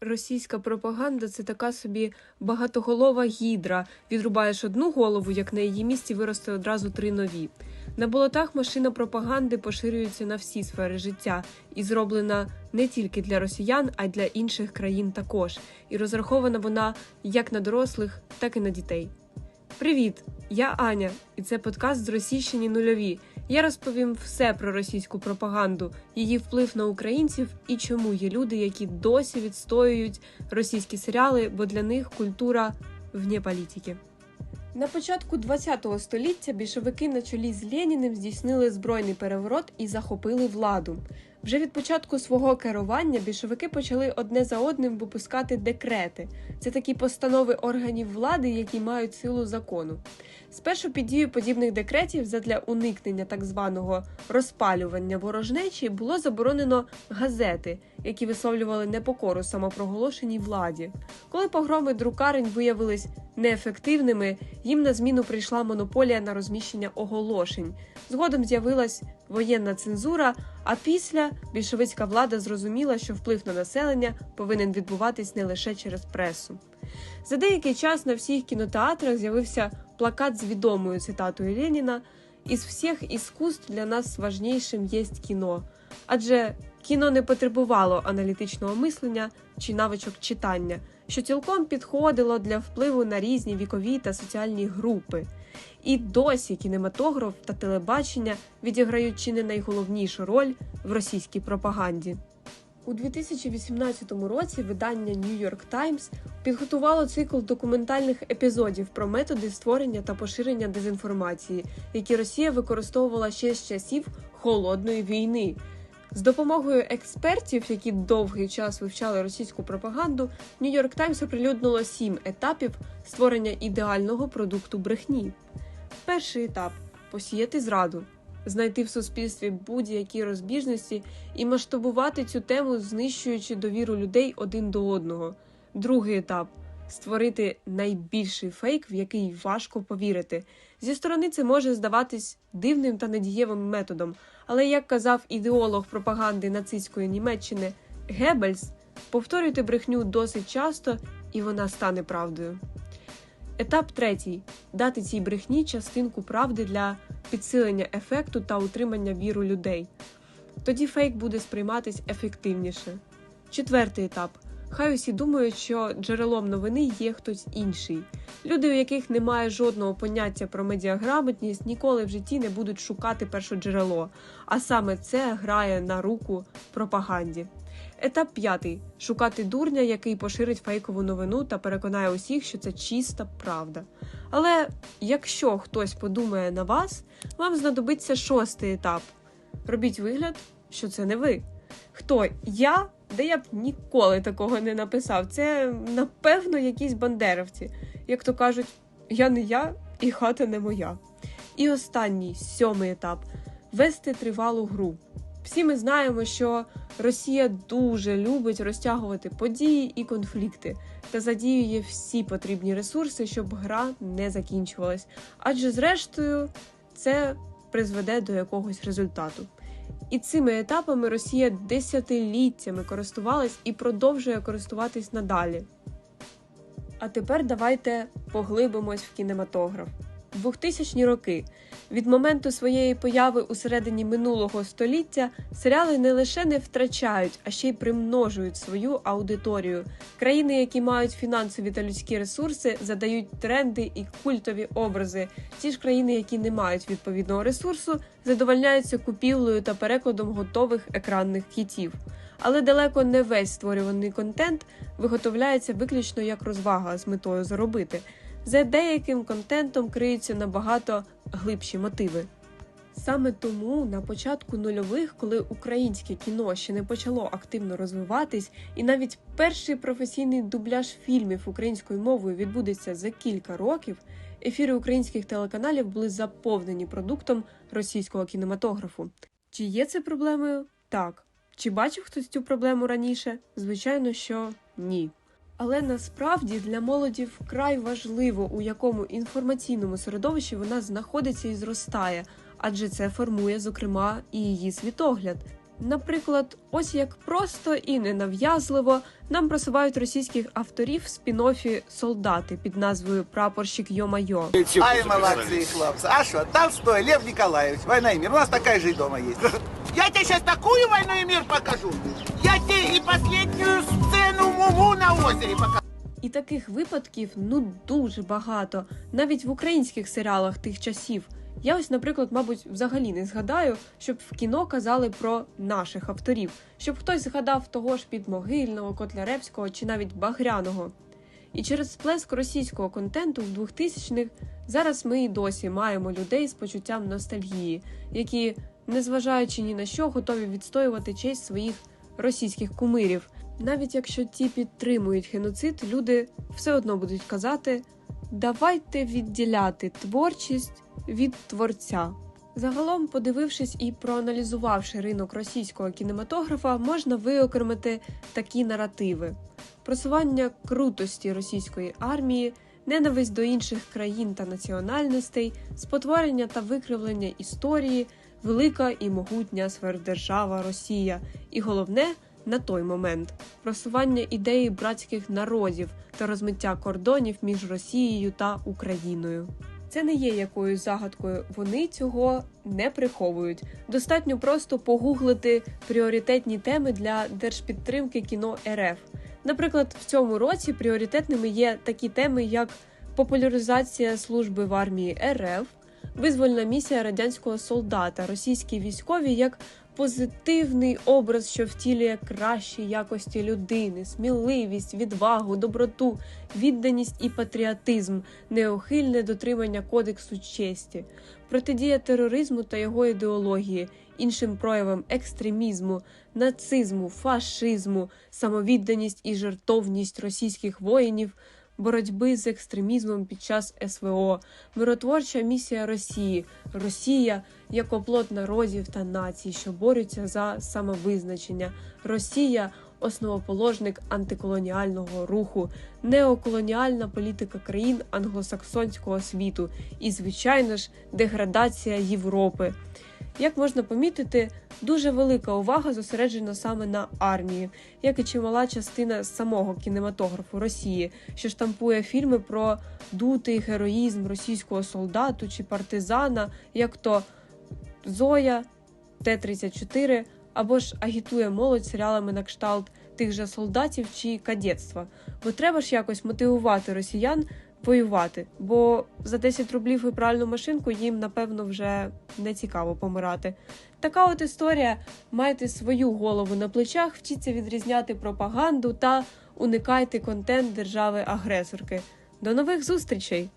Російська пропаганда це така собі багатоголова гідра. Відрубаєш одну голову, як на її місці виросте одразу три нові. На болотах машина пропаганди поширюється на всі сфери життя і зроблена не тільки для росіян, а й для інших країн також. І розрахована вона як на дорослих, так і на дітей. Привіт! Я Аня, і це подкаст з Російщині нульові. Я розповім все про російську пропаганду, її вплив на українців і чому є люди, які досі відстоюють російські серіали, бо для них культура вне політики. На початку ХХ століття більшовики на чолі з Леніним здійснили збройний переворот і захопили владу. Вже від початку свого керування більшовики почали одне за одним випускати декрети. Це такі постанови органів влади, які мають силу закону. Спершу під дією подібних декретів задля уникнення так званого розпалювання ворожнечі було заборонено газети, які висловлювали непокору самопроголошеній владі. Коли погроми друкарень виявились неефективними, їм на зміну прийшла монополія на розміщення оголошень. Згодом з'явилась воєнна цензура, а після більшовицька влада зрозуміла, що вплив на населення повинен відбуватись не лише через пресу. За деякий час на всіх кінотеатрах з'явився плакат з відомою цитатою Леніна Із всіх іскусств для нас важнішим є кіно, адже кіно не потребувало аналітичного мислення чи навичок читання, що цілком підходило для впливу на різні вікові та соціальні групи. І досі кінематограф та телебачення відіграють чи не найголовнішу роль в російській пропаганді. У 2018 році видання New York Times підготувало цикл документальних епізодів про методи створення та поширення дезінформації, які Росія використовувала ще з часів холодної війни. З допомогою експертів, які довгий час вивчали російську пропаганду, York Times оприлюднило сім етапів створення ідеального продукту брехні. Перший етап посіяти зраду, знайти в суспільстві будь-які розбіжності і масштабувати цю тему, знищуючи довіру людей один до одного. Другий етап створити найбільший фейк, в який важко повірити. Зі сторони це може здаватись дивним та недієвим методом, але як казав ідеолог пропаганди нацистської Німеччини Геббельс, повторюйте брехню досить часто, і вона стане правдою. Етап третій дати цій брехні частинку правди для підсилення ефекту та утримання віру людей. Тоді фейк буде сприйматись ефективніше. Четвертий етап. Хай усі думають, що джерелом новини є хтось інший. Люди, у яких немає жодного поняття про медіаграмотність, ніколи в житті не будуть шукати першоджерело, а саме це грає на руку пропаганді. Етап п'ятий шукати дурня, який поширить фейкову новину та переконає усіх, що це чиста правда. Але якщо хтось подумає на вас, вам знадобиться шостий етап. Робіть вигляд, що це не ви. Хто я? Де я б ніколи такого не написав. Це, напевно, якісь бандеровці. Як то кажуть, я не я і хата не моя. І останній сьомий етап вести тривалу гру. Всі ми знаємо, що Росія дуже любить розтягувати події і конфлікти та задіює всі потрібні ресурси, щоб гра не закінчувалась. Адже, зрештою, це призведе до якогось результату. І цими етапами Росія десятиліттями користувалась і продовжує користуватись надалі. А тепер давайте поглибимось в кінематограф. 2000-ні роки від моменту своєї появи у середині минулого століття серіали не лише не втрачають, а ще й примножують свою аудиторію. Країни, які мають фінансові та людські ресурси, задають тренди і культові образи. Ті ж країни, які не мають відповідного ресурсу, задовольняються купівлею та перекладом готових екранних хітів. Але далеко не весь створюваний контент виготовляється виключно як розвага з метою заробити. За деяким контентом криються набагато глибші мотиви. Саме тому на початку нульових, коли українське кіно ще не почало активно розвиватись, і навіть перший професійний дубляж фільмів українською мовою відбудеться за кілька років, ефіри українських телеканалів були заповнені продуктом російського кінематографу. Чи є це проблемою? Так. Чи бачив хтось цю проблему раніше? Звичайно, що ні. Але насправді для молоді вкрай важливо, у якому інформаційному середовищі вона знаходиться і зростає, адже це формує, зокрема, і її світогляд. Наприклад, ось як просто і ненав'язливо нам просувають російських авторів в спін-оффі солдати під назвою Прапорщик Йо-Майо. Ай, молодцы, хлопцы. А что, Толстой, Лев Николаевич, «Война и мир». У нас такая же и дома есть. Я тебе сейчас такую войну и мир покажу. Я тебе и последнюю сцену Муму на озере покажу. І таких випадків ну дуже багато, навіть в українських серіалах тих часів. Я ось, наприклад, мабуть, взагалі не згадаю, щоб в кіно казали про наших авторів, щоб хтось згадав того ж підмогильного, Котляревського чи навіть Багряного. І через сплеск російського контенту в 2000-х зараз ми і досі маємо людей з почуттям ностальгії, які, незважаючи ні на що, готові відстоювати честь своїх російських кумирів. Навіть якщо ті підтримують геноцид, люди все одно будуть казати: давайте відділяти творчість від творця. Загалом, подивившись і проаналізувавши ринок російського кінематографа, можна виокремити такі наративи: просування крутості російської армії, ненависть до інших країн та національностей, спотворення та викривлення історії, велика і могутня сверхдержава Росія, і головне на той момент просування ідеї братських народів та розмиття кордонів між Росією та Україною. Це не є якоюсь загадкою, вони цього не приховують. Достатньо просто погуглити пріоритетні теми для держпідтримки кіно РФ. Наприклад, в цьому році пріоритетними є такі теми, як популяризація служби в армії РФ, визвольна місія радянського солдата, російські військові як позитивний образ, що втілює кращі якості людини, сміливість, відвагу, доброту, відданість і патріотизм, неухильне дотримання кодексу честі, протидія тероризму та його ідеології, іншим проявам екстремізму, нацизму, фашизму, самовідданість і жертовність російських воїнів. Боротьби з екстремізмом під час СВО, миротворча місія Росії, Росія як оплот народів та націй, що борються за самовизначення, Росія основоположник антиколоніального руху, неоколоніальна політика країн англосаксонського світу. І, звичайно ж, деградація Європи. Як можна помітити, дуже велика увага зосереджена саме на армії, як і чимала частина самого кінематографу Росії, що штампує фільми про дутий героїзм російського солдату чи партизана, як то Зоя, Т-34, або ж агітує молодь серіалами на кшталт тих же солдатів чи кадетства. Бо треба ж якось мотивувати росіян воювати, бо за 10 рублів і пральну машинку їм, напевно, вже не цікаво помирати. Така от історія. Майте свою голову на плечах, вчіться відрізняти пропаганду та уникайте контент держави-агресорки. До нових зустрічей!